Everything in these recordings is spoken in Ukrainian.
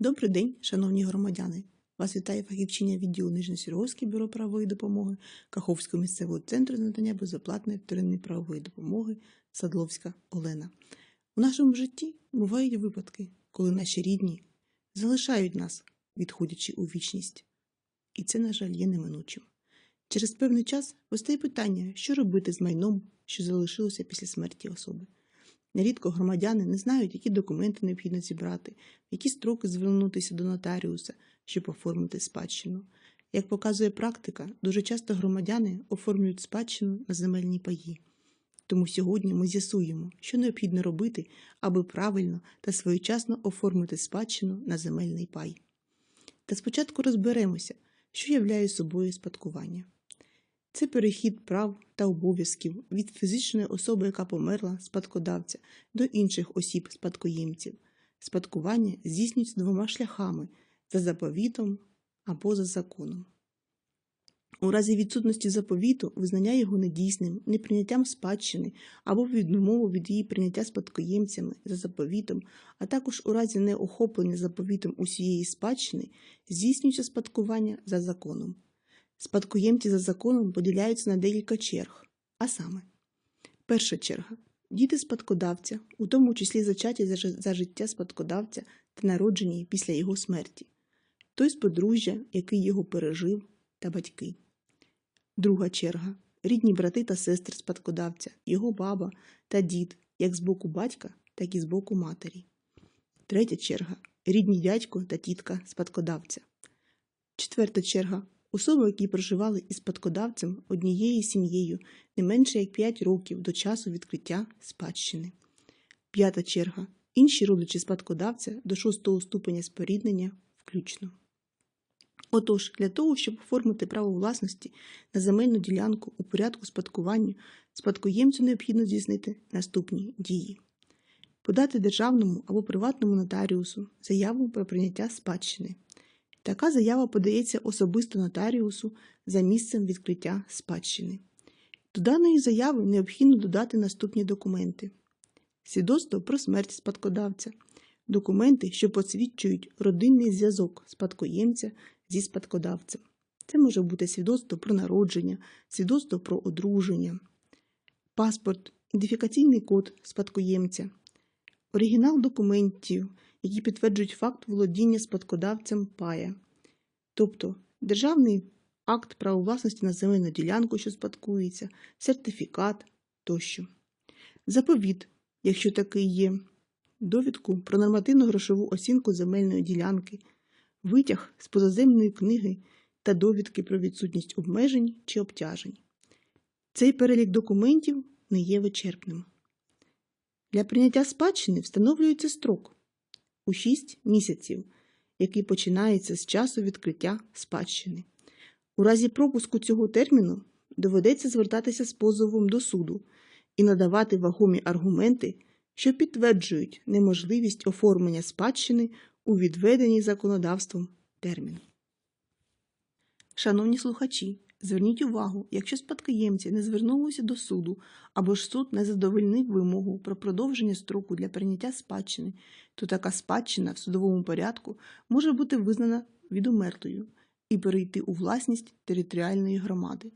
Добрий день, шановні громадяни! Вас вітає фахівчиня відділу Нижньосіровське бюро правової допомоги Каховського місцевого центру надання безоплатної вторинної правової допомоги Садловська Олена. У нашому житті бувають випадки, коли наші рідні залишають нас, відходячи у вічність. І це, на жаль, є неминучим. Через певний час постає питання, що робити з майном, що залишилося після смерті особи. Нерідко громадяни не знають, які документи необхідно зібрати, які строки звернутися до нотаріуса, щоб оформити спадщину. Як показує практика, дуже часто громадяни оформлюють спадщину на земельні паї. Тому сьогодні ми з'ясуємо, що необхідно робити, аби правильно та своєчасно оформити спадщину на земельний пай. Та спочатку розберемося, що являє собою спадкування. Це перехід прав та обов'язків від фізичної особи, яка померла, спадкодавця, до інших осіб спадкоємців. Спадкування здійснюється двома шляхами за заповітом або за законом. У разі відсутності заповіту визнання його недійсним, неприйняттям спадщини або відмову від її прийняття спадкоємцями за заповітом, а також у разі неохоплення заповітом усієї спадщини здійснюється спадкування за законом. Спадкоємці за законом поділяються на декілька черг, а саме: перша черга діти спадкодавця, у тому числі зачаті за, життя спадкодавця та народжені після його смерті, той з подружжя, який його пережив, та батьки. Друга черга рідні брати та сестри спадкодавця, його баба та дід, як з боку батька, так і з боку матері. Третя черга рідні дядько та тітка спадкодавця. Четверта черга особи, які проживали із спадкодавцем однією сім'єю не менше як 5 років до часу відкриття спадщини. П'ята черга інші родичі спадкодавця до шостого ступеня споріднення включно. Отож, для того, щоб оформити право власності на земельну ділянку у порядку спадкування, спадкоємцю необхідно здійснити наступні дії: подати державному або приватному нотаріусу заяву про прийняття спадщини. Така заява подається особисто нотаріусу за місцем відкриття спадщини. До даної заяви необхідно додати наступні документи: свідоцтво про смерть спадкодавця, документи, що посвідчують родинний зв'язок спадкоємця зі спадкодавцем. Це може бути свідоцтво про народження, свідоцтво про одруження, паспорт, ідентифікаційний код спадкоємця, оригінал документів, які підтверджують факт володіння спадкодавцем пая, тобто державний акт права власності на земельну ділянку, що спадкується, сертифікат тощо, заповіт, якщо такий є, довідку про нормативну грошову оцінку земельної ділянки, витяг з позаземної книги та довідки про відсутність обмежень чи обтяжень. Цей перелік документів не є вичерпним. Для прийняття спадщини встановлюється строк у 6 місяців, який починається з часу відкриття спадщини. У разі пропуску цього терміну доведеться звертатися з позовом до суду і надавати вагомі аргументи, що підтверджують неможливість оформлення спадщини у відведеній законодавством термін. Шановні слухачі, зверніть увагу, якщо спадкоємці не звернулися до суду або ж суд не задовольнив вимогу про продовження строку для прийняття спадщини, то така спадщина в судовому порядку може бути визнана відумертою і перейти у власність територіальної громади.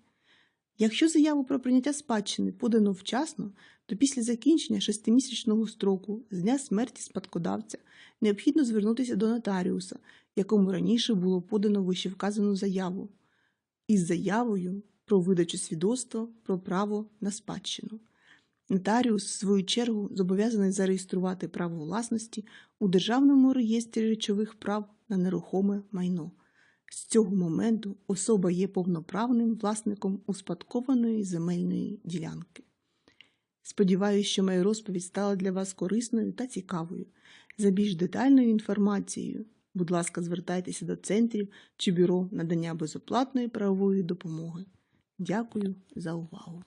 Якщо заяву про прийняття спадщини подано вчасно, то після закінчення шестимісячного строку з дня смерті спадкодавця необхідно звернутися до нотаріуса, якому раніше було подано вищевказану заяву, із заявою про видачу свідоцтва про право на спадщину. Нотаріус, в свою чергу, зобов'язаний зареєструвати право власності у Державному реєстрі речових прав на нерухоме майно. З цього моменту особа є повноправним власником успадкованої земельної ділянки. Сподіваюся, що моя розповідь стала для вас корисною та цікавою. За більш детальною інформацією, будь ласка, звертайтеся до центрів чи бюро надання безоплатної правової допомоги. Дякую за увагу!